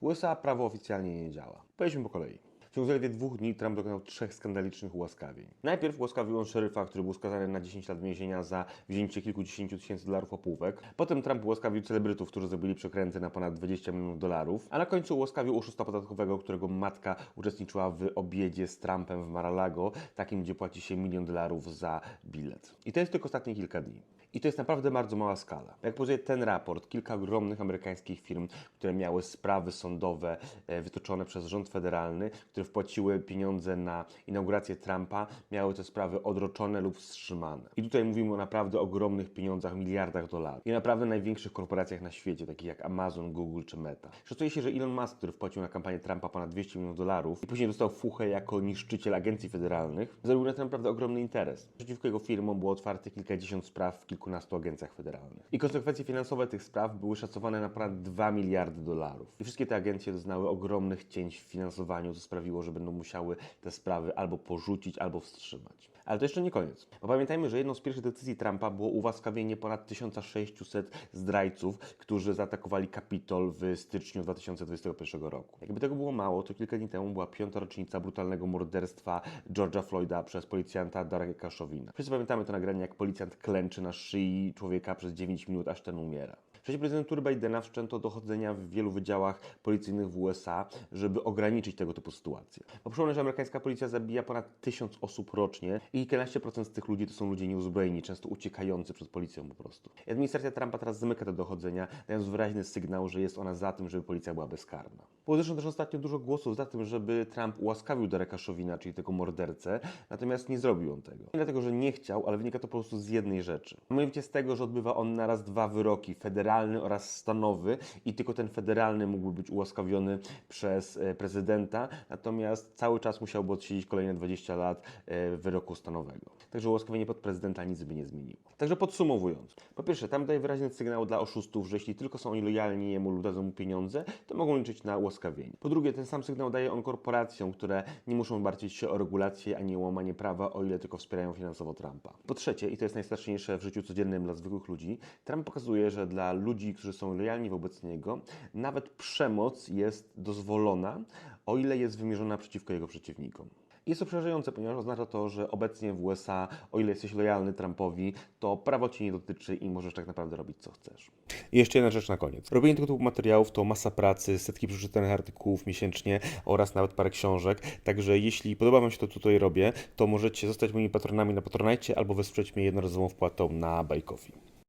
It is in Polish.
USA prawo oficjalnie nie działa. Pojedźmy po kolei. W ciągu zaledwie dwóch dni Trump dokonał trzech skandalicznych ułaskawień. Najpierw ułaskawił on szeryfa, który był skazany na 10 lat więzienia za wzięcie kilkudziesięciu tysięcy dolarów opłówek. Potem Trump ułaskawił celebrytów, którzy zrobili przekręty na ponad 20 milionów dolarów. A na końcu ułaskawił oszusta podatkowego, którego matka uczestniczyła w obiedzie z Trumpem w Mar-a-Lago, takim, gdzie płaci się milion dolarów za bilet. I to jest tylko ostatnie kilka dni. I to jest naprawdę bardzo mała skala. Jak pokazuje ten raport, kilka ogromnych amerykańskich firm, które miały sprawy sądowe e, wytoczone przez rząd federalny, które wpłaciły pieniądze na inaugurację Trumpa, miały te sprawy odroczone lub wstrzymane. I tutaj mówimy o naprawdę ogromnych pieniądzach, miliardach dolarów. I naprawdę największych korporacjach na świecie, takich jak Amazon, Google czy Meta. Szacuje się, że Elon Musk, który wpłacił na kampanię Trumpa ponad 200 milionów dolarów i później dostał fuchę jako niszczyciel agencji federalnych, zarobił na tym naprawdę ogromny interes. Przeciwko jego firmom było otwarte kilkadziesiąt spraw w kilkunastu agencjach federalnych. I konsekwencje finansowe tych spraw były szacowane na ponad 2 miliardy dolarów. I wszystkie te agencje doznały ogromnych cięć w finansowaniu, co sprawiło, że będą musiały te sprawy albo porzucić, albo wstrzymać. Ale to jeszcze nie koniec. Bo pamiętajmy, że jedną z pierwszych decyzji Trumpa było ułaskawienie ponad 1600 zdrajców, którzy zaatakowali Kapitol w styczniu 2021 roku. Jakby tego było mało, to kilka dni temu była piąta rocznica brutalnego morderstwa George'a Floyda przez policjanta Dareka Chauvina. Wszyscy pamiętamy to nagranie, jak policjant klęczy na szyi człowieka przez 9 minut, aż ten umiera. Czasie prezydentury Bidena wszczęto dochodzenia w wielu wydziałach policyjnych w USA, żeby ograniczyć tego typu sytuacje. Bo przypomnę, że amerykańska policja zabija ponad tysiąc osób rocznie i kilkanaście procent z tych ludzi to są ludzie nieuzbrojeni, często uciekający przed policją po prostu. I administracja Trumpa teraz zamyka te dochodzenia, dając wyraźny sygnał, że jest ona za tym, żeby policja była bezkarna. Zresztą też ostatnio dużo głosów za tym, żeby Trump ułaskawił Dereka Chauvina, czyli tego mordercę, natomiast nie zrobił on tego. Nie dlatego, że nie chciał, ale wynika to po prostu z jednej rzeczy. Mianowicie z tego, że odbywa on naraz dwa wyroki, federalny oraz stanowy i tylko ten federalny mógłby być ułaskawiony przez e, prezydenta, natomiast cały czas musiałby odsiedzieć kolejne 20 lat e, wyroku stanowego. Także ułaskawienie pod prezydenta nic by nie zmieniło. Także podsumowując, po pierwsze, tam daje wyraźny sygnał dla oszustów, że jeśli tylko są oni lojalni jemu lub dadzą mu pieniądze, to mogą liczyć na ułaskawienie. Po drugie, ten sam sygnał daje on korporacjom, które nie muszą martwić się o regulacje ani o łamanie prawa, o ile tylko wspierają finansowo Trumpa. Po trzecie, i to jest najstraszniejsze w życiu codziennym dla zwykłych ludzi, Trump pokazuje, że dla ludzi, którzy są lojalni wobec niego, nawet przemoc jest dozwolona, o ile jest wymierzona przeciwko jego przeciwnikom. Jest to przerażające, ponieważ oznacza to, że obecnie w USA, o ile jesteś lojalny Trumpowi, to prawo cię nie dotyczy i możesz tak naprawdę robić co chcesz. I jeszcze jedna rzecz na koniec. Robienie tego typu materiałów to masa pracy, setki przeczytanych artykułów miesięcznie oraz nawet parę książek. Także jeśli podoba Wam się to, co tutaj robię, to możecie zostać moimi patronami na Patronite albo wesprzeć mnie jednorazową wpłatą na Buy Coffee.